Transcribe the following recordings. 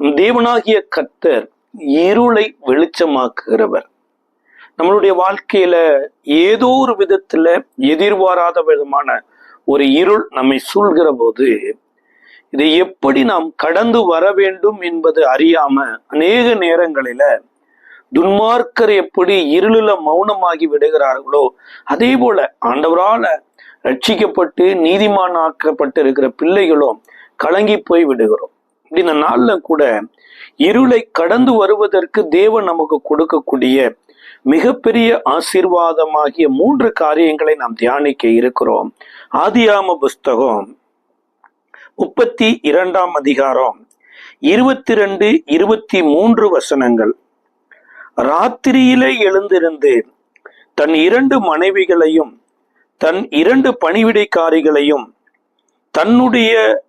தேவனாகிய கத்தர் இருளை வெளிச்சமாக்குகிறவர். நம்மளுடைய வாழ்க்கையில ஏதோ ஒரு விதத்துல எதிர்பாராத விதமான ஒரு இருள் நம்மை சூழ்கிற போது இதை எப்படி நாம் கடந்து வர வேண்டும் என்பது அறியாம அநேக நேரங்களில துன்மார்க்கர் எப்படி இருளில மௌனமாகி விடுகிறார்களோ அதே போல ஆண்டவரால ரட்சிக்கப்பட்டு நீதிமான் ஆக்கப்பட்டு இருக்கிற பிள்ளைகளும் கலங்கி போய் விடுகிறோம். இந்த நாள்ல கூட இருளை கடந்து வருவதற்கு தேவன் நமக்கு கொடுக்கக்கூடிய மிகப்பெரிய ஆசீர்வாதமாகிய மூன்று காரியங்களை நாம் தியானிக்க இருக்கிறோம். ஆதியாம புஸ்தகம் முப்பத்தி இரண்டாம் அதிகாரம் இருபத்தி ரெண்டு இருபத்தி மூன்று வசனங்கள். ராத்திரியிலே எழுந்திருந்து தன் இரண்டு மனைவிகளையும் தன் இரண்டு பணிவிடைக்காரிகளையும் தன்னுடைய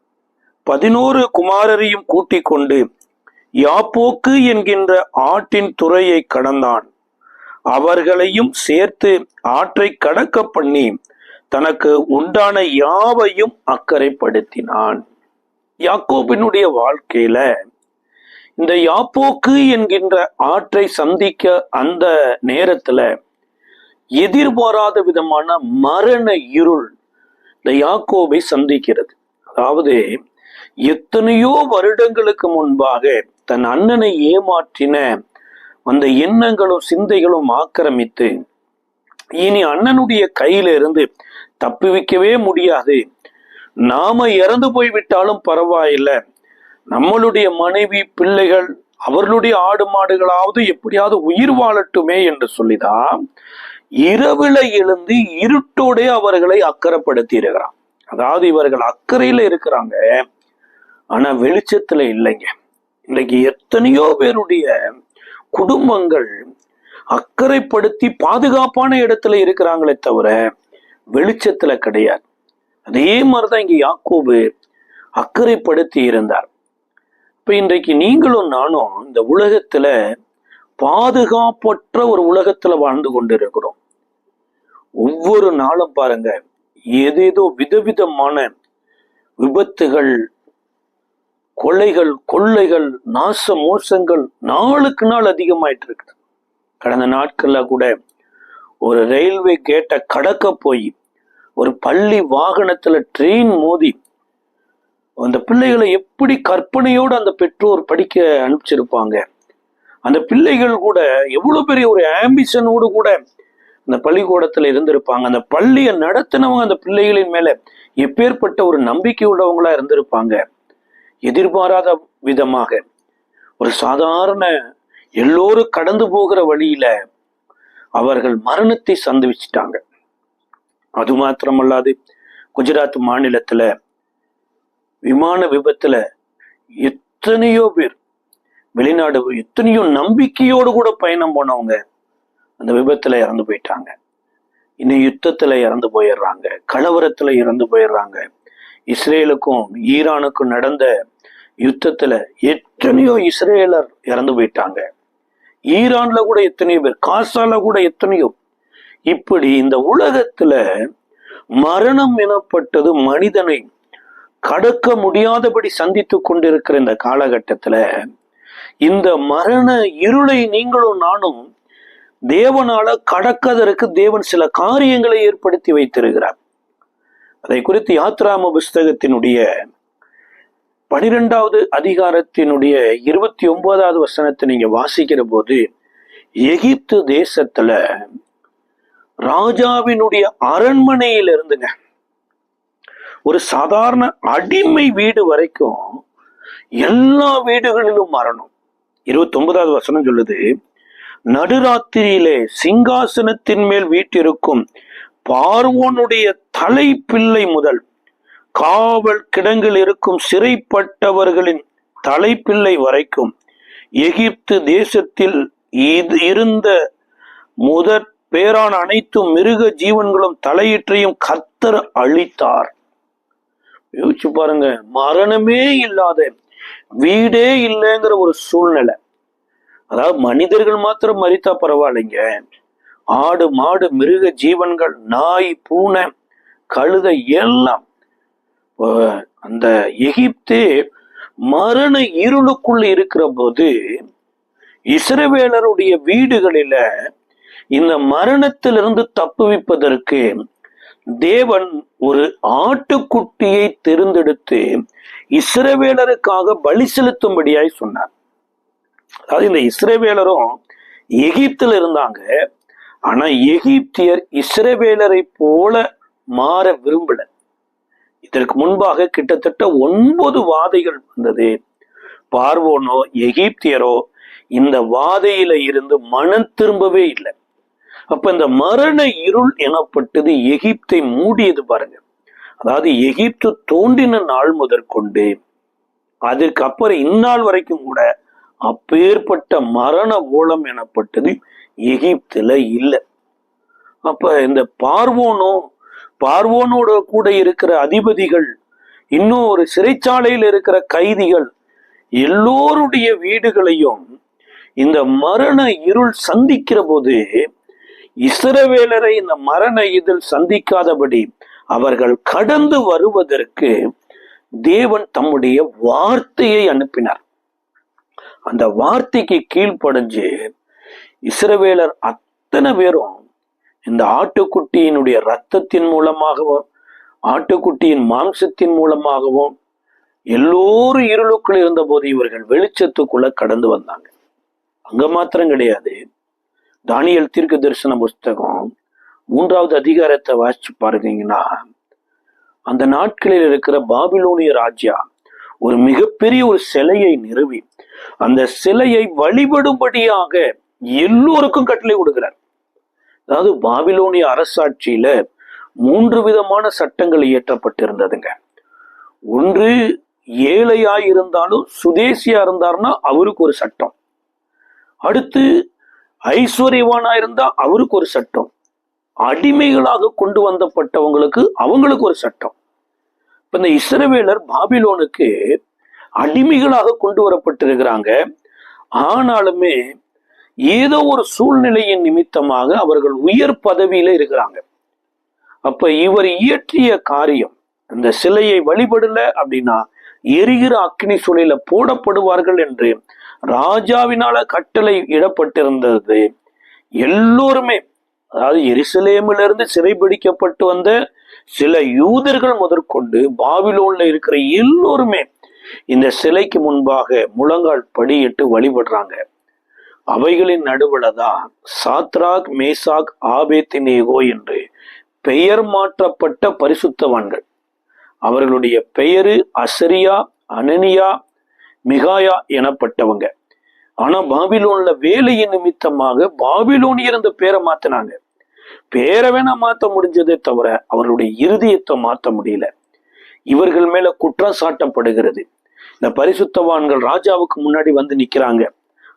பதினோரு குமாரரையும் கூட்டிக் கொண்டு யாப்போக்கு என்கின்ற ஆட்டின் துறையை கடந்தான். அவர்களையும் சேர்த்து ஆற்றை கடக்க பண்ணி தனக்கு உண்டான யாவையும் அக்கறைப்படுத்தினான். யாக்கோபினுடைய வாழ்க்கையில இந்த யாப்போக்கு என்கின்ற ஆற்றை சந்திக்க அந்த நேரத்துல எதிர்பாராத விதமான மரண இருள் இந்த யாக்கோபை சந்திக்கிறது. அதாவது எத்தனையோ வருடங்களுக்கு முன்பாக தன் அண்ணனை ஏமாற்றின அந்த எண்ணங்களும் சிந்தைகளும் ஆக்கிரமித்து இனி அண்ணனுடைய கையில இருந்து தப்புவிக்கவே முடியாது. நாம இறந்து போய்விட்டாலும் பரவாயில்லை. நம்மளுடைய மனைவி பிள்ளைகள் அவர்களுடைய ஆடு மாடுகளாவது எப்படியாவது உயிர் வாழட்டுமே என்று சொல்லிதான் இரவுல எழுந்து இருட்டோடே அவர்களை அக்கறைப்படுத்தி இருக்கிறான். அதாவது இவர்கள் அக்கறையில இருக்கிறாங்க. ஆனா வெளிச்சத்துல இல்லைங்க. இன்னைக்கு எத்தனையோ பேருடைய குடும்பங்கள் அக்கறைப்படுத்தி பாதுகாப்பான இடத்துல இருக்கிறாங்களே தவிர வெளிச்சத்துல கிடையாது. அதே மாதிரிதான் இங்க யாக்கோபு அக்கறைப்படுத்தி இருந்தார். இப்ப இன்றைக்கு நீங்களும் நானும் இந்த உலகத்துல பாதுகாப்பற்ற ஒரு உலகத்துல வாழ்ந்து கொண்டிருக்கிறோம். ஒவ்வொரு நாளும் பாருங்க ஏதேதோ விதவிதமான விபத்துகள் கொலைகள் கொள்ளைகள் நாச மோசங்கள் நாளுக்கு நாள் அதிகமாயிட்டு இருக்குது கடந்த நாட்கள்ல கூட ஒரு ரயில்வே கேட்டை கடக்க போய் ஒரு பள்ளி வாகனத்துல ட்ரெயின் மோதி அந்த பிள்ளைகளை எப்படி கற்பனையோடு அந்த பெற்றோர் படிக்க அனுப்பிச்சிருப்பாங்க? அந்த பிள்ளைகள் கூட எவ்வளவு பெரிய ஒரு ஆம்பிஷனோடு கூட அந்த பள்ளிக்கூடத்துல இருந்திருப்பாங்க. அந்த பள்ளியை நடத்தினவங்க அந்த பிள்ளைகளின் மேல எப்பேற்பட்ட ஒரு நம்பிக்கை உள்ளவங்களா இருந்திருப்பாங்க. எதிர்பாராத விதமாக. ஒரு சாதாரண எல்லோரும் கடந்து போகிற வழியில அவர்கள் மரணத்தை சந்திச்சிட்டாங்க. அது மாத்திரமல்லாது குஜராத் மாநிலத்துல விமான விபத்துல எத்தனையோ பேர் வெளிநாடு எத்தனையோ நம்பிக்கையோடு கூட பயணம் போனவங்க அந்த விபத்துல இறந்து போயிட்டாங்க. இன்னும் யுத்தத்துல இறந்து போயிடுறாங்க கலவரத்துல இறந்து போயிடுறாங்க. இஸ்ரேலுக்கும் ஈரானுக்கும் நடந்த யுத்தத்துல எத்தனையோ இஸ்ரேலர் இறந்து போயிட்டாங்க. ஈரான்ல கூட எத்தனையோ பேர் காசால கூட எத்தனையோ. இப்படி இந்த உலகத்துல மரணம் எனப்பட்டது மனிதனை கடக்க முடியாதபடி சந்தித்து கொண்டிருக்கிற இந்த காலகட்டத்துல இந்த மரண இருளை நீங்களும் நானும் தேவனால கடக்கதற்கு தேவன் சில காரியங்களை ஏற்படுத்தி வைத்திருக்கிறார். அதை குறித்து யாத்ராம புஸ்தகத்தினுடைய பனிரெண்டாவது அதிகாரத்தினுடைய இருபத்தி ஒன்பதாவது வசனத்தை நீங்க வாசிக்கிற போது எகிப்து தேசத்துல ராஜாவினுடைய அரண்மனையில் இருந்துங்க ஒரு சாதாரண அடிமை வீடு வரைக்கும் எல்லா வீடுகளிலும் மரணம். இருபத்தி ஒன்பதாவது வசனம் சொல்லுது நடுராத்திரியிலே சிங்காசனத்தின் மேல் வீட்டிருக்கும் பார்வோனுடைய தலைப்பிள்ளை முதல் காவல் கிடங்கில் இருக்கும் சிறைப்பட்டவர்களின் தலைப்பிள்ளை வரைக்கும் எகிப்து தேசத்தில் இது இருந்த முதற் பேரான அனைத்து மிருக ஜீவன்களும் தலையீற்றையும் கத்தர் அழித்தார். யோசிச்சு பாருங்க மரணமே இல்லாத வீடே இல்லைங்கிற ஒரு சூழ்நிலை. அதாவது மனிதர்கள் மாத்திரம் மறித்தா பரவாயில்லைங்க. ஆடு மாடு மிருக ஜீவன்கள் நாய் பூனை கழுதை எல்லாம். அந்த எகிப்து மரண இருளுக்குள்ள இருக்கிற போது இஸ்ரவேலருடைய வீடுகளில இந்த மரணத்திலிருந்து தப்புவிப்பதற்கு தேவன் ஒரு ஆட்டுக்குட்டியை தேர்ந்தெடுத்து இஸ்ரவேலருக்காக பலி செலுத்தும்படியாய் சொன்னார். அதாவது இந்த இஸ்ரவேலரும் எகிப்தில் இருந்தாங்க. ஆனா எகிப்தியர் இஸ்ரவேலரை போல மாற விரும்பல. இதற்கு முன்பாக கிட்டத்தட்ட ஒன்பது வாதைகள் வந்தது. பார்வோனோ எகிப்தியரோ இந்த வாதையில இருந்து மனம் திரும்பவே இல்லை. அப்ப இந்த மரண இருள் எனப்பட்டது எகிப்தை மூடியது பாருங்க. அதாவது எகிப்து தோன்றின நாள் முதற்கொண்டு அதுக்கப்புறம் அப்புறம் இந்நாள் வரைக்கும் கூட அப்பேற்பட்ட மரண ஓலம் எனப்பட்டது எகிப்துல இல்லை. அப்ப இந்த பார்வோனோ பார்வோனோட கூட இருக்கிற அதிபதிகள் இன்னும் ஒரு சிறைச்சாலையில் இருக்கிற கைதிகள் எல்லோருடைய வீடுகளையும் இந்த மரண இருள் சந்திக்கிற போது இஸ்ரவேலரை இந்த மரண இதில் சந்திக்காதபடி அவர்கள் கடந்து வருவதற்கு தேவன் தம்முடைய வார்த்தையை அனுப்பினார். அந்த வார்த்தைக்கு கீழ்ப்படைஞ்சு இஸ்ரவேலர் அத்தனை பேரும் இந்த ஆட்டுக்குட்டியினுடைய ரத்தத்தின் மூலமாகவும் ஆட்டுக்குட்டியின் மாம்சத்தின் மூலமாகவும் எல்லோரும் இருளுக்குள் இருந்தபோது இவர்கள் வெளிச்சத்துக்குள்ள கடந்து வந்தாங்க. அங்க மாத்திரம் கிடையாது. தானியல் தீர்க்க தரிசன புஸ்தகம் மூன்றாவது அதிகாரத்தை வாசிச்சு பாருங்கன்னா அந்த நாட்களில் இருக்கிற பாபிலோனிய ராஜா ஒரு மிகப்பெரிய ஒரு சிலையை நிறுவி அந்த சிலையை வழிபடும்படியாக எல்லோருக்கும் கட்டளை கொடுக்கிறார். அதாவது பாபிலோனிய அரசாட்சியில மூன்று விதமான சட்டங்கள் இயற்றப்பட்டிருந்ததுங்க. ஒன்று ஏழையா இருந்தாலும் சுதேசியா இருந்தாருன்னா அவருக்கு ஒரு சட்டம். அடுத்து ஐஸ்வர்யவானா இருந்தா அவருக்கு ஒரு சட்டம். அடிமைகளாக கொண்டு வந்தப்பட்டவங்களுக்கு அவங்களுக்கு ஒரு சட்டம். இப்ப இந்த இஸ்ரவேலர் பாபிலோனுக்கு அடிமைகளாக கொண்டு வரப்பட்டிருக்கிறாங்க. ஆனாலுமே ஏதோ ஒரு சூழ்நிலையின் நிமித்தமாக அவர்கள் உயர் பதவியில இருக்கிறாங்க. அப்ப இவர் இயற்றிய காரியம் இந்த சிலையை வழிபடல அப்படின்னா எரிகிற அக்னி சூழல போடப்படுவார்கள் என்று ராஜாவினால கட்டளை இடப்பட்டிருந்தது. எல்லோருமே அதாவது எருசலேமிலிருந்து சிறைபிடிக்கப்பட்டு வந்த சில யூதர்கள் முதற்கொண்டு பாபிலோன்ல இருக்கிற எல்லோருமே இந்த சிலைக்கு முன்பாக முழங்கால் படியிட்டு வழிபடுறாங்க. அவைகளின் நடுவுலதான் சாத்ராக் மேசாக் ஆபேத்தினேகோ என்று பெயர் மாற்றப்பட்ட பரிசுத்தவான்கள். அவர்களுடைய பெயரு அசரியா அனனியா மிகாயா எனப்பட்டவங்க. ஆனா பாபிலோன்ல வேலையின் நிமித்தமாக பாபிலோனியர் இந்த பேரை மாத்தினாங்க. பேரை வேணா மாத்த முடிஞ்சதே தவிர அவர்களுடைய இருதயத்தை மாத்த முடியல. இவர்கள் மேல குற்றம் சாட்டப்படுகிறது. இந்த பரிசுத்தவான்கள் ராஜாவுக்கு முன்னாடி வந்து நிக்கிறாங்க.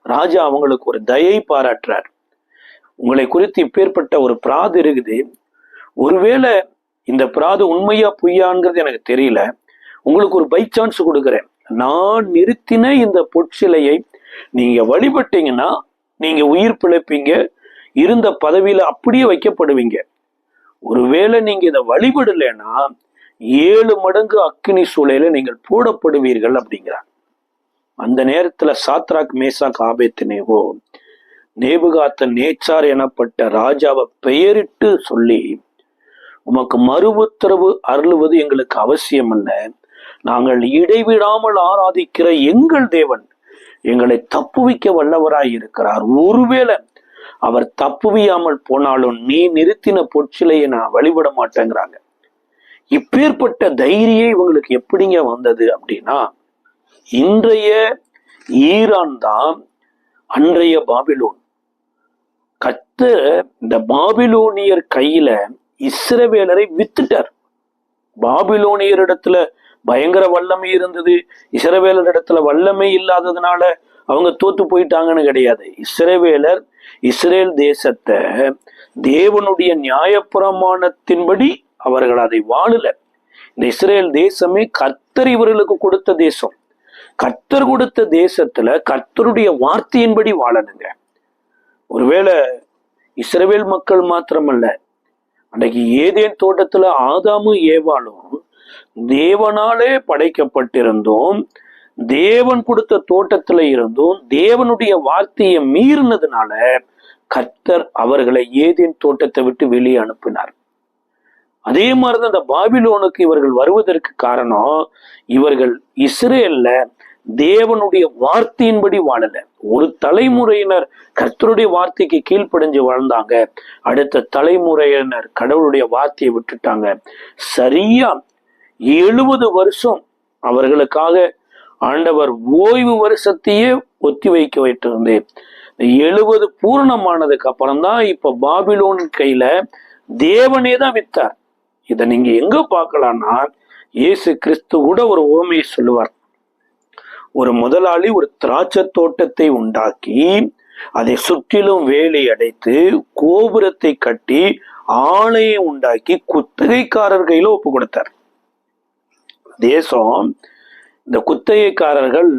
ராஜா அவங்களுக்கு ஒரு தயை பாராட்டுறார். உங்களை குறித்து இப்பேற்பட்ட ஒரு பிராது இருக்குது. ஒருவேளை இந்த பிராது உண்மையா பொய்யாங்கிறது எனக்கு தெரியல. உங்களுக்கு ஒரு பை சான்ஸ் கொடுக்குறேன். நான் நிறுத்தின இந்த பொற்சிலையை நீங்க வழிபட்டீங்கன்னா நீங்க உயிர் பிழைப்பீங்க. இருந்த பதவியில அப்படியே வைக்கப்படுவீங்க. ஒருவேளை நீங்க இதை வழிபடலைன்னா ஏழு மடங்கு அக்கினி சூளையில நீங்கள் போடப்படுவீர்கள் அப்படிங்கிறார். அந்த நேரத்துல சாத்ராக் மேசாக் ஆபேத்தினேவோ நேபுகாத்த நேச்சார் எனப்பட்ட ராஜாவை பெயரிட்டு சொல்லி உமக்கு மறு உத்தரவு அருளுவது எங்களுக்கு அவசியம் அல்ல நாங்கள் இடைவிடாமல் ஆராதிக்கிற எங்கள் தேவன் எங்களை தப்புவிக்க வல்லவராய் இருக்கிறார். ஒருவேளை அவர் தப்புவியாமல் போனாலும் நீ நிறுத்தின பொற்சிலையை நான் வழிபட மாட்டேங்கிறாங்க. இப்பேற்பட்ட தைரியம் இவங்களுக்கு எப்படிங்க வந்தது அப்படின்னா இன்றைய ஈரான் தான் அன்றைய பாபிலோன். கத்த இந்த பாபிலோனியர் கையில இஸ்ரவேலரை வித்துட்டார். பாபிலோனியர் இடத்துல பயங்கர வல்லமை இருந்தது. இஸ்ரவேலர் இடத்துல வல்லமை இல்லாததுனால அவங்க தோத்து போயிட்டாங்கன்னு கிடையாது. இஸ்ரவேலர் இஸ்ரேல் தேசத்தை தேவனுடைய நியாயப்பிரமாணத்தின்படி அவர்கள் அதை வாழல. இந்த இஸ்ரேல் தேசமே கர்த்தர் இவர்களுக்கு கொடுத்த தேசம். கர்த்தர் கொடுத்த தேசத்துல கர்த்தருடைய வார்த்தையின்படி வாழணுங்க. ஒருவேளை இஸ்ரவேல் மக்கள் மாத்திரமல்ல அன்றைக்கு ஏதேன் தோட்டத்துல ஆதாமும் ஏவாளும் தேவனாலே படைக்கப்பட்டிருந்தோம் தேவன் கொடுத்த தோட்டத்துல இருந்தும் தேவனுடைய வார்த்தையை மீறினதுனால கர்த்தர் அவர்களை ஏதேன் தோட்டத்தை விட்டு வெளியே அனுப்பினார். அதே மாதிரிதான் அந்த பாபிலோனுக்கு இவர்கள் வருவதற்கு காரணம் இவர்கள் இஸ்ரேல்ல தேவனுடைய வார்த்தையின்படி வாழல. ஒரு தலைமுறையினர் கர்த்தருடைய வார்த்தைக்கு கீழ்ப்படிஞ்சு வாழ்ந்தாங்க. அடுத்த தலைமுறையினர் கடவுளுடைய வார்த்தையை விட்டுட்டாங்க. சரியா எழுபது வருஷம் அவர்களுக்காக ஆண்டவர் ஓய்வு வருஷத்தையே ஒத்தி வைக்க வைத்திருந்து எழுபது பூரணமானதுக்கு அப்புறம் தான் இப்ப பாபிலோன் கையில தேவனே தான் வித்தார். இதை நீங்க எங்க பார்க்கலாம்னா இயேசு கிறிஸ்து கூட ஒரு ஓமையை சொல்லுவார். ஒரு முதலாளி ஒரு திராட்சை தோட்டத்தை உண்டாக்கி அதை சுற்றிலும் வேலி அடைத்து கோபுரத்தை கட்டி ஆலையை உண்டாக்கி குத்தகைக்காரர் கையில ஒப்பு கொடுத்தார். தேசம் இந்த குத்தகைக்காரர்கள்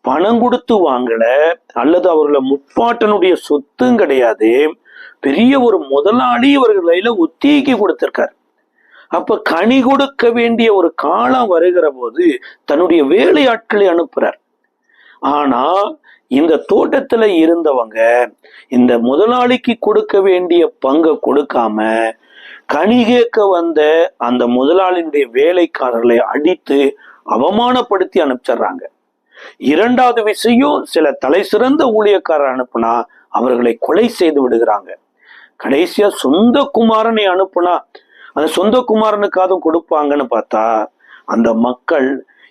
பணம் கொடுத்து வாங்கல அல்லது அவர்களை முப்பாட்டனுடைய சொத்தும் கிடையாது பெரிய ஒரு முதலாளி இவர்கள் கையில ஒத்திகை கொடுத்திருக்கார். அப்ப கனி கொடுக்க வேண்டிய ஒரு காலம் வருகிற போது தன்னுடைய வேலையாட்களை அனுப்புறார். ஆனா இந்த தோட்டத்துல இருந்தவங்க இந்த முதலாளிக்கு கொடுக்க வேண்டிய பங்கை கொடுக்காம கனி கேட்க வந்த அந்த முதலாளியினுடைய வேலைக்காரர்களை அடித்து அவமானப்படுத்தி அனுப்பிச்சிடுறாங்க. இரண்டாவது விஷயம் சில தலை சிறந்த ஊழியக்காரர் அனுப்புனா அவர்களை கொலை செய்து விடுகிறாங்க. கடைசியா சொந்த குமாரனை அனுப்புனா அந்த சொந்த குமாரனுக்காதும் கொடுப்பாங்கன்னு பார்த்தா அந்த மக்கள்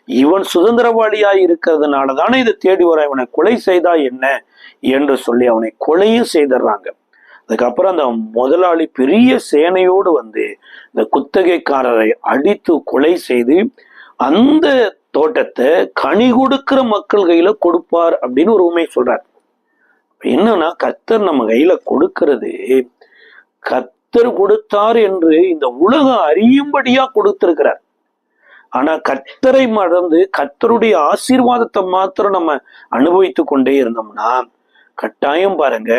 இவன் சுதந்திரவாளியாய் இருக்கிறதுனால தானே இதை தேடி வர இவனை கொலை செய்தா என்ன என்று சொல்லி அவனை கொலையும் செய்துடுறாங்க. அதுக்கப்புறம் அந்த முதலாளி பெரிய சேனையோடு வந்து இந்த குத்தகைக்காரரை அடித்து கொலை செய்து அந்த தோட்டத்தை கனி கொடுக்கிற மக்கள் கையில கொடுப்பார் அப்படின்னு ஒரு உண்மை சொல்றார். என்னன்னா கத்தர் நம்ம கையில கொடுக்கிறது கர்த்தர் கொடுத்தார் என்று இந்த உலகம் அறியும்படியா கொடுத்திருக்கிறார். ஆனா கத்தரை மறந்து கத்தருடைய ஆசீர்வாதத்தை மாத்திரம் நம்ம அனுபவித்து கொண்டே இருந்தோம்னா கட்டாயம் பாருங்க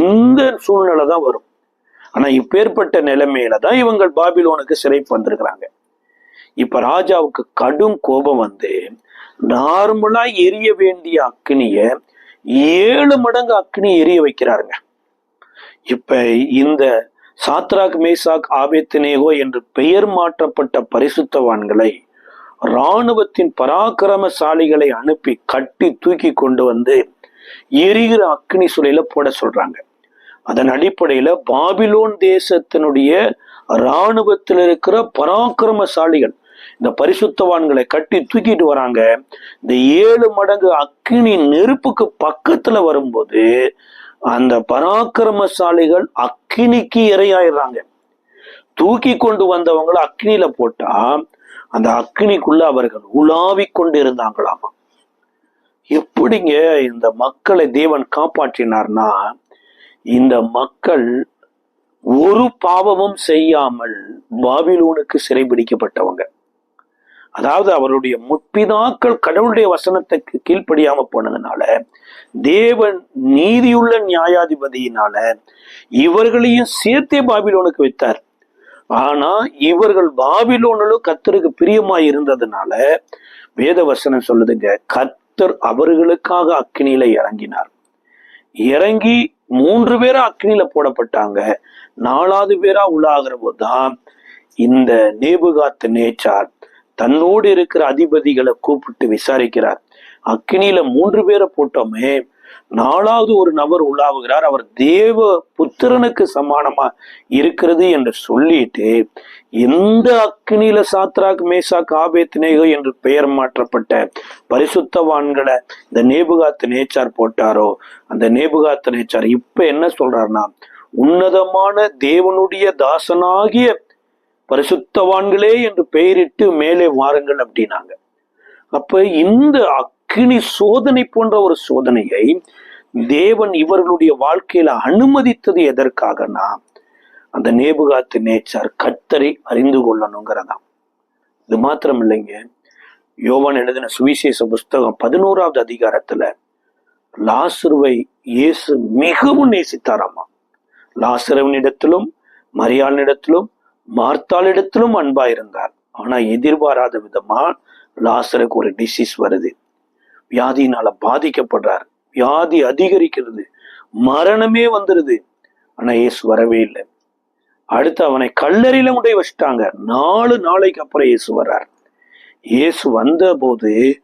இந்த சூழ்நிலை தான் வரும். ஆனா இப்பேற்பட்ட நிலைமையில தான் இவங்க பாபிலோனுக்கு சிறைப்பு வந்திருக்கிறாங்க. இப்ப ராஜாவுக்கு கடும் கோபம் வந்து நார்மலா எரிய வேண்டிய அக்னிய ஏழு மடங்கு அக்னி எரிய வைக்கிறாருங்க. இப்ப இந்த சாத்ராக் மேசாக் ஆபேத்தினேகோ என்று பெயர் மாற்றப்பட்ட பரிசுத்தவான்களை இராணுவத்தின் பராக்கிரமசாலிகளை அனுப்பி கட்டி தூக்கி கொண்டு வந்து எரிகிற அக்னி சுளையில போட சொல்றாங்க. அதன் அடிப்படையில பாபிலோன் தேசத்தினுடைய இராணுவத்தில் இருக்கிற பராக்கிரமசாலிகள் இந்த பரிசுத்தவான்களை கட்டி தூக்கிட்டு வராங்க. இந்த ஏழு மடங்கு அக்னி நெருப்புக்கு பக்கத்துல வரும்போது அந்த பராக்கிரமசாலிகள் அக்கினிக்கு இரையாயிடுறாங்க. தூக்கி கொண்டு வந்தவங்களை அக்னியில போட்டா அந்த அக்னிக்குள்ள அவர்கள் உலாவி கொண்டு இருந்தாங்களாமா எப்படிங்க இந்த மக்களை தேவன் காப்பாற்றினார்னா இந்த மக்கள் ஒரு பாவமும் செய்யாமல் பாபிலோனுக்கு சிறைபிடிக்கப்பட்டவங்க அதாவது அவருடைய முற்பிதாக்கள் கடவுளுடைய வசனத்துக்கு கீழ்ப்படியாம போனதுனால தேவன் நீதியுள்ள நியாயாதிபதியினால இவர்களையும் சேர்த்தே பாபிலோனுக்கு வைத்தார். ஆனா இவர்கள் பாபிலோனிலும் கத்தருக்கு பிரியமாய் இருந்ததுனால வேதவசனம் சொல்லுதுங்க கத்தர் அவர்களுக்காக அக்னியில இறங்கினார். இறங்கி மூன்று பேரா அக்னியில போடப்பட்டாங்க. நாலாவது பேரா உள்ளாகிற போதுதான் இந்த நேபுகாத்து நேச்சார் தன்னோடு இருக்கிற அதிபதிகளை கூப்பிட்டு விசாரிக்கிறார். அக்னியில மூன்று பேரை போட்டோமே நாலாவது ஒரு நபர் உள்ளாவுகிறார் அவர் தேவ புத்திரனுக்கு சமானமா இருக்கிறது என்று சொல்லிட்டு எந்த அக்னியில சாத்ராக் மேசா காபேத்னேகோ என்று பெயர் மாற்றப்பட்ட பரிசுத்தவான்களை இந்த நேபுகாத்து நேச்சார் போட்டாரோ அந்த நேபுகாத்து நேச்சார் இப்ப என்ன சொல்றாருன்னா உன்னதமான தேவனுடைய தாசனாகிய பரிசுத்தவான்களே என்று பெயரிட்டு மேலே வாருங்கள் அப்படின்னாங்க. அப்ப இந்த அக்கினி சோதனை போன்ற ஒரு சோதனையை தேவன் இவர்களுடைய வாழ்க்கையில அனுமதித்தது எதற்காகனா? அந்த நேபுகாத்து நேச்சார் கத்தரை அறிந்து கொள்ளணுங்கிறதாம் இது மாத்திரம் இல்லைங்க யோவான் எழுதின சுவிசேஷ புஸ்தகம் பதினோராவது அதிகாரத்துல லாசுருவை இயேசு மிகவும் நேசித்தாராமா? லாசுரவனிடத்திலும் மரியாளிடத்திலும் மார்த்தாளிடத்திலும் அன்பா இருந்தார் ஆனா எதிர்பாராத விதமா லாசருக்கு ஒரு டிசீஸ் வருது. வியாதியினால பாதிக்கப்படுறார். வியாதி அதிகரிக்கிறது. மரணமே வந்துருது. ஆனா இயேசு வரவே இல்லை. அடுத்து அவனை கல்லறையில கொண்டு வச்சுட்டாங்க. நாலு நாளைக்கு அப்புறம் இயேசு வர்றார். இயேசு வந்த போது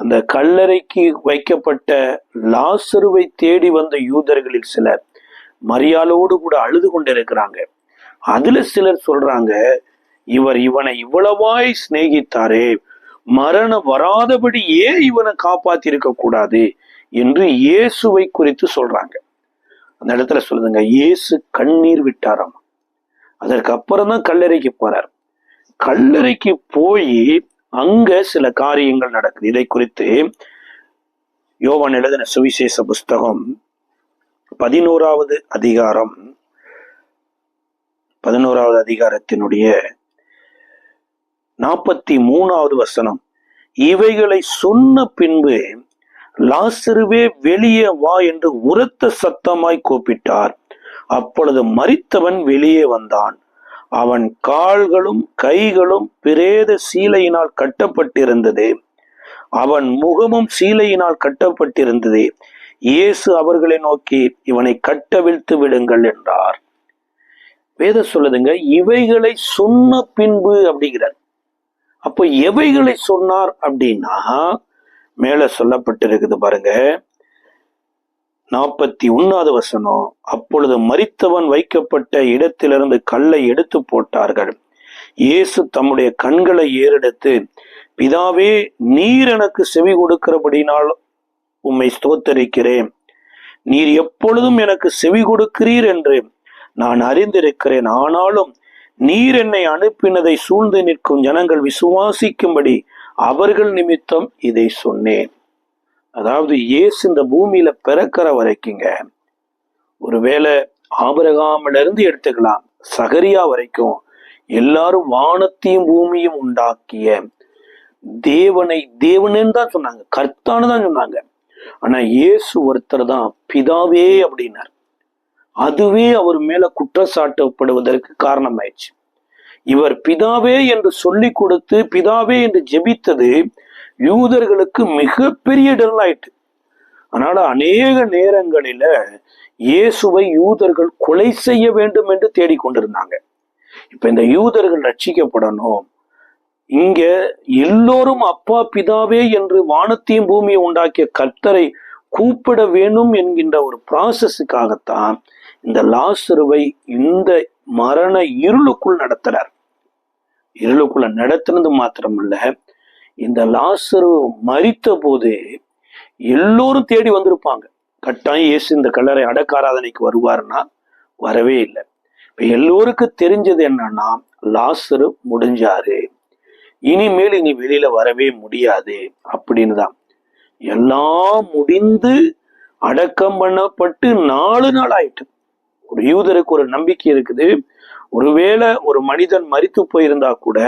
அந்த கல்லறைக்கு வைக்கப்பட்ட லாசருவை தேடி வந்த யூதர்களில் சிலர் மரியாளோடு கூட அழுது கொண்டிருக்கிறாங்க. அதுல சிலர் சொல்றாங்க இவர் இவனை இவ்வளவாய் சிநேகித்தாரே மரணம் வராதபடி ஏன் இவனை காப்பாத்தி இருக்க கூடாது என்று இயேசுவை குறித்து சொல்றாங்க. அந்த இடத்துல சொல்லுதுங்க இயேசு கண்ணீர் விட்டாராம். அதற்கு அப்புறம் தான் கல்லறைக்கு போறார். கல்லறைக்கு போய் அங்க சில காரியங்கள் நடக்குது. இதை குறித்து யோவான் எழுதின சுவிசேஷ புஸ்தகம் பதினோராவது அதிகாரம் பதினோராவது அதிகாரத்தினுடைய நாற்பத்தி மூணாவது வசனம். இவைகளை சொன்ன பின்பு லாசருவே வெளியே வா என்று உரத்த சத்தமாய் கூப்பிட்டார். அப்பொழுது மறித்தவன் வெளியே வந்தான். அவன் கால்களும் கைகளும் பிரேத சீலையினால் கட்டப்பட்டிருந்தது. அவன் முகமும் சீலையினால் கட்டப்பட்டிருந்தது. இயேசு அவர்களை நோக்கி இவனை கட்டவிழ்த்து விடுங்கள் என்றார். வேத சொல்லுதுங்க இவைகளை சொன்ன பின்பு அப்படிங்கிறார். அப்போ எவைகளை சொன்னார் அப்படின்னா மேல சொல்லப்பட்டிருக்குது பாருங்க. நாற்பத்தி ஒன்னாவது வசனம் அப்பொழுது மரித்தவன் வைக்கப்பட்ட இடத்திலிருந்து கல்லை எடுத்து போட்டார்கள். இயேசு தம்முடைய கண்களை ஏறெடுத்து பிதாவே நீர் எனக்கு செவி கொடுக்கிறபடினால் உம்மை ஸ்தோத்தரிக்கிறேன். நீர் எப்பொழுதும் எனக்கு செவி கொடுக்கிறீர் என்று நான் அறிந்திருக்கிறேன். ஆனாலும் நீர் என்னை அனுப்பினதை சூழ்ந்து நிற்கும் ஜனங்கள் விசுவாசிக்கும்படி அவர்கள் நிமித்தம் இதை சொன்னேன். அதாவது இயேசு இந்த பூமியில பிறக்கிற வரைக்குங்க. ஒருவேளை ஆபரகாமில இருந்து எடுத்துக்கலாம். சகரியா வரைக்கும் எல்லாரும் வானத்தையும் பூமியும் உண்டாக்கிய தேவனை தேவனேன்னு தான் சொன்னாங்க. கர்த்தான்னு தான் சொன்னாங்க. ஆனா இயேசு ஒருத்தர் தான் பிதாவே அப்படின்னார். அதுவே அவர் மேல குற்றச்சாட்டப்படுவதற்கு காரணமாயிடுச்சு. இவர் பிதாவே என்று சொல்லி கொடுத்து பிதாவே என்று ஜெபித்தது யூதர்களுக்கு மிகப்பெரிய இடர்லாயிட்டு அதனால அநேக நேரங்களில இயேசுவை யூதர்கள் கொலை செய்ய வேண்டும் என்று தேடிக்கொண்டிருந்தாங்க இப்ப இந்த யூதர்கள் ரட்சிக்கப்படணும். இங்க எல்லோரும் அப்பா பிதாவே என்று வானத்தையும் பூமியை உண்டாக்கிய கர்த்தரை கூப்பிட வேணும் என்கின்ற ஒரு ப்ராசஸுக்காகத்தான் இந்த லாசருவை இந்த மரண இருளுக்குள் நடத்துறார். இருளுக்குள்ள நடத்துனது மாத்திரமல்ல இந்த லாசரு மறித்த போது எல்லோரும் தேடி வந்திருப்பாங்க. கட்டாயம் இயேசு இந்த கல்லறை அடக்காராதனைக்கு வருவாருன்னா வரவே இல்லை. இப்ப எல்லோருக்கும் தெரிஞ்சது என்னன்னா லாசரு முடிஞ்சாரு. இனிமேல் இனி வெளியில வரவே முடியாது அப்படின்னு தான் எல்லாம் முடிந்து அடக்கம் பண்ணப்பட்டு நாலு நாள் ஆயிட்டு. ஒரு யூதருக்கு ஒரு நம்பிக்கை இருக்குது. ஒருவேளை ஒரு மனிதன் மறித்து போயிருந்தா கூட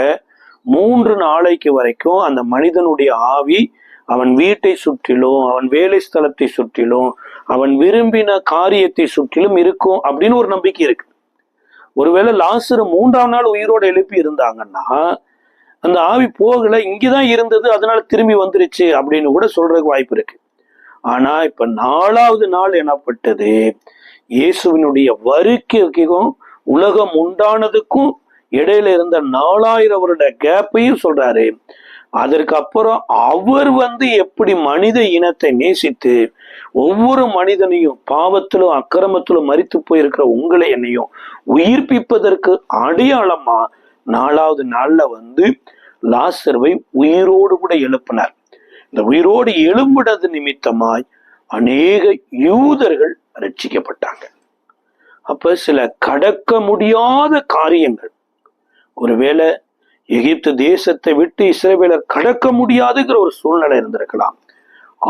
மூன்று நாளைக்கு வரைக்கும் அந்த மனிதனுடைய ஆவி அவன் வீட்டை சுற்றிலும் அவன் வேலை ஸ்தலத்தை சுற்றிலும் அவன் விரும்பின காரியத்தை சுற்றிலும் இருக்கும் அப்படின்னு ஒரு நம்பிக்கை இருக்கு. ஒருவேளை லாசரு மூன்றாம் நாள் உயிரோடு எழுப்பி இருந்தாங்கன்னா அந்த ஆவி போகல இங்கதான் இருந்தது அதனால திரும்பி வந்துருச்சு அப்படின்னு கூட சொல்றதுக்கு வாய்ப்பு இருக்கு. ஆனா இப்ப நாலாவது நாள் எனப்பட்டது இயேசுவினுடைய வருக்கைக்கும் உலகம் உண்டானதுக்கும் இடையில இருந்த நாலாயிரம் வருட கேப்பையும் சொல்றாரு. அதற்கு அப்புறம் அவர் வந்து எப்படி மனித இனத்தை நேசித்து ஒவ்வொரு மனிதனையும் பாவத்திலும் அக்கிரமத்திலும் மறித்து போயிருக்கிற உங்களை என்னையும் உயிர்ப்பிப்பதற்கு அடையாளமா நாலாவது நாள்ல வந்து லாசர்வை உயிரோடு கூட எழுப்பினார். இந்த உயிரோடு எழும்பினது நிமித்தமாய் அநேக யூதர்கள் ரட்சிக்கப்பட்டாங்க அப்ப சில கடக்க முடியாத காரியங்கள். ஒருவேளை எகிப்து தேசத்தை விட்டு இஸ்ரேவேலர் கடக்க முடியாதுங்கிற ஒரு சூழ்நிலை இருந்திருக்கலாம்.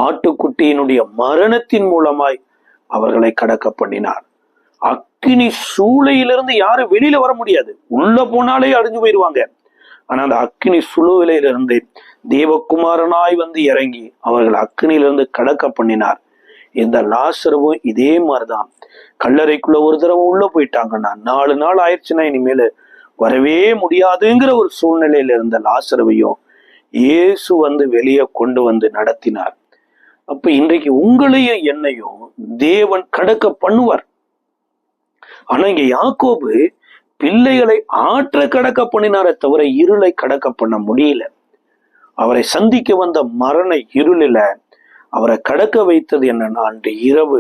ஆட்டுக்குட்டியினுடைய மரணத்தின் மூலமாய் அவர்களை கடக்க பண்ணினார். அக்கினி சூளையிலிருந்து யாரும் வெளியில வர முடியாது. உள்ள போனாலே அழிஞ்சு போயிடுவாங்க. ஆனா அந்த அக்கினி சுழுவிலிருந்து தேவகுமாரனாய் வந்து இறங்கி அவர்கள் அக்கினியிலிருந்து கடக்க பண்ணினார். இந்த லாசரவும் இதே மாதிரிதான். கல்லறைக்குள்ள ஒரு தடவை உள்ள போயிட்டாங்கன்னா நாலு நாள் ஆயிடுச்சுன்னா இனிமேல வரவே முடியாதுங்கிற ஒரு சூழ்நிலையில இருந்த லாசரவையும் இயேசு வந்து வெளியே கொண்டு வந்து நடத்தினார். அப்ப இன்றைக்கு உங்களையும் என்னையும் தேவன் கடக்க பண்ணுவார். ஆனா இங்க யாக்கோபு பிள்ளைகளை ஆற்ற கடக்க பண்ணினாரே தவிர இருளை கடக்க பண்ண முடியல. அவரை சந்திக்க வந்த மரண இருளில அவரை கடக்க வைத்தது என்னன்னா அன்று இரவு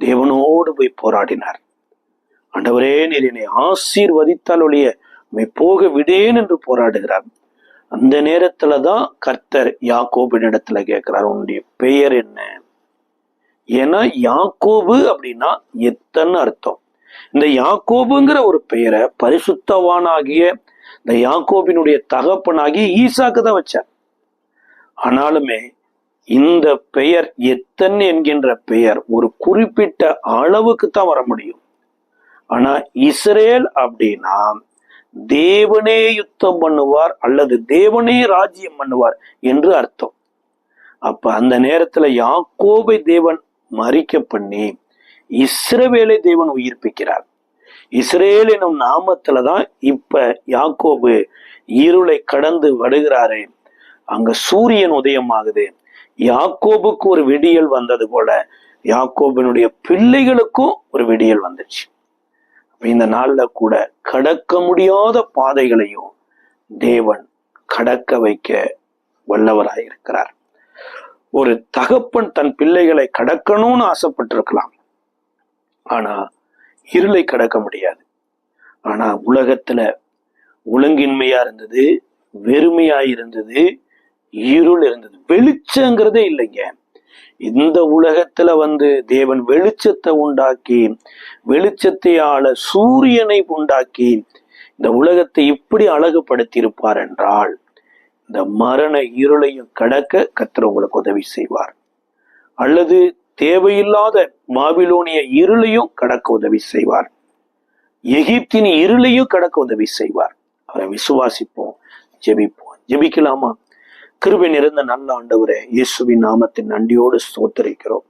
தேவனோடு போய் போராடினார். ஆண்டவரே நீர் என்னை ஆசீர்வதித்தால் ஒழிய உண்மை போக விடேன் என்று போராடுகிறார். அந்த நேரத்துல தான் கர்த்தர் யாக்கோபின் இடத்துல கேட்கிறார் உன்னுடைய பெயர் என்ன? ஏன்னா யாக்கோபு அப்படின்னா எத்தனை அர்த்தம். இந்த யாக்கோபுங்கிற ஒரு பெயரை பரிசுத்தவானாகிய இந்த யாக்கோபினுடைய தகப்பனாகிய ஈசாக்கு தான் வச்சார். ஆனாலுமே இந்த பெயர் எத்தன் என்கின்ற பெயர் ஒரு குறிப்பிட்ட அளவுக்கு தான் வர முடியும். ஆனா இஸ்ரேல் அப்படின்னா தேவனே யுத்தம் பண்ணுவார் அல்லது தேவனே ராஜ்யம் பண்ணுவார் என்று அர்த்தம். அப்ப அந்த நேரத்துல யாக்கோபை தேவன் மறிக்க பண்ணி இஸ்ரவேலை தேவன் உயிர்ப்பிக்கிறார். இஸ்ரேல் எனும் நாமத்துலதான் இப்ப யாக்கோபு இருளை கடந்து வருகிறாரே. அங்க சூரியன் உதயமாகுது. யாக்கோபுக்கு ஒரு விடியல் வந்தது போல யாக்கோபினுடைய பிள்ளைகளுக்கும் ஒரு விடியல் வந்துச்சு. இந்த நாள்ல கூட கடக்க முடியாத பாதைகளையும் தேவன் கடக்க வைக்க வல்லவராயிருக்கிறார் ஒரு தகப்பன் தன் பிள்ளைகளை கடக்கணும்னு ஆசைப்பட்டிருக்கலாம். ஆனா இருளை கடக்க முடியாது. ஆனா உலகத்துல ஒழுங்கின்மையா இருந்தது வெறுமையா இருந்தது இருள் இருந்தது. வெளிச்சங்கிறதே இல்லைங்க. இந்த உலகத்துல வந்து தேவன் வெளிச்சத்தை உண்டாக்கி வெளிச்சத்தை ஆள சூரியனை உண்டாக்கி இந்த உலகத்தை இப்படி அழகுபடுத்தி இருப்பார் என்றால் இந்த மரண இருளையும் கடக்க கத்திர உங்களுக்கு உதவி செய்வார். அல்லது தேவையில்லாத மாபிலோனிய இருளையும் கடக்க உதவி செய்வார். எகிப்தின் இருளையும் கடக்க உதவி செய்வார். அவரை விசுவாசிப்போம் ஜெபிப்போம். ஜெபிக்கலாமா? கிருபை நிறைந்த நல்ல ஆண்டவரே இயேசுவின் நாமத்தின் நன்றியோடு ஸ்தோத்தரிக்கிறோம்.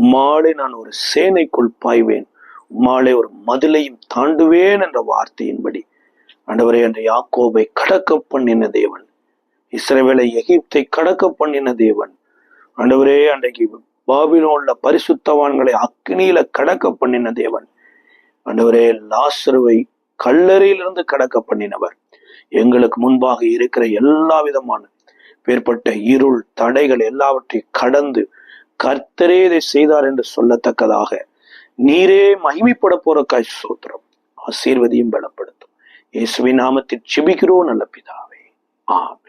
உம்மாலே நான் ஒரு சேனைக்குள் பாய்வேன் உம்மாலே ஒரு மதிலையும் தாண்டுவேன் என்ற வார்த்தையின்படி. ஆண்டவரே என்ற யாக்கோவை கடக்க பண்ணின தேவன் இஸ்ரேவேலை எகிப்தை கடக்க பண்ணின தேவன். ஆண்டவரே அன்றைக்கு பாபிலோன்ல பரிசுத்தவான்களை அக்னியில கடக்க பண்ணின தேவன். ஆண்டவரே லாசருவை கல்லறையிலிருந்து கடக்க பண்ணினவர். எங்களுக்கு முன்பாக இருக்கிற எல்லா விதமான பேர்பட்ட இருள் தடைகள் எல்லாவற்றையும் கடந்து கர்த்தரே இதை செய்தார் என்று சொல்லத்தக்கதாக. நீரே மகிமைப்பட போற காய் சோத்திரம். ஆசீர்வதியும் பலப்படுத்தும். இயேசுவின் நாமத்தில் செபிக்கிறோம் நல்ல பிதாவே. ஆமே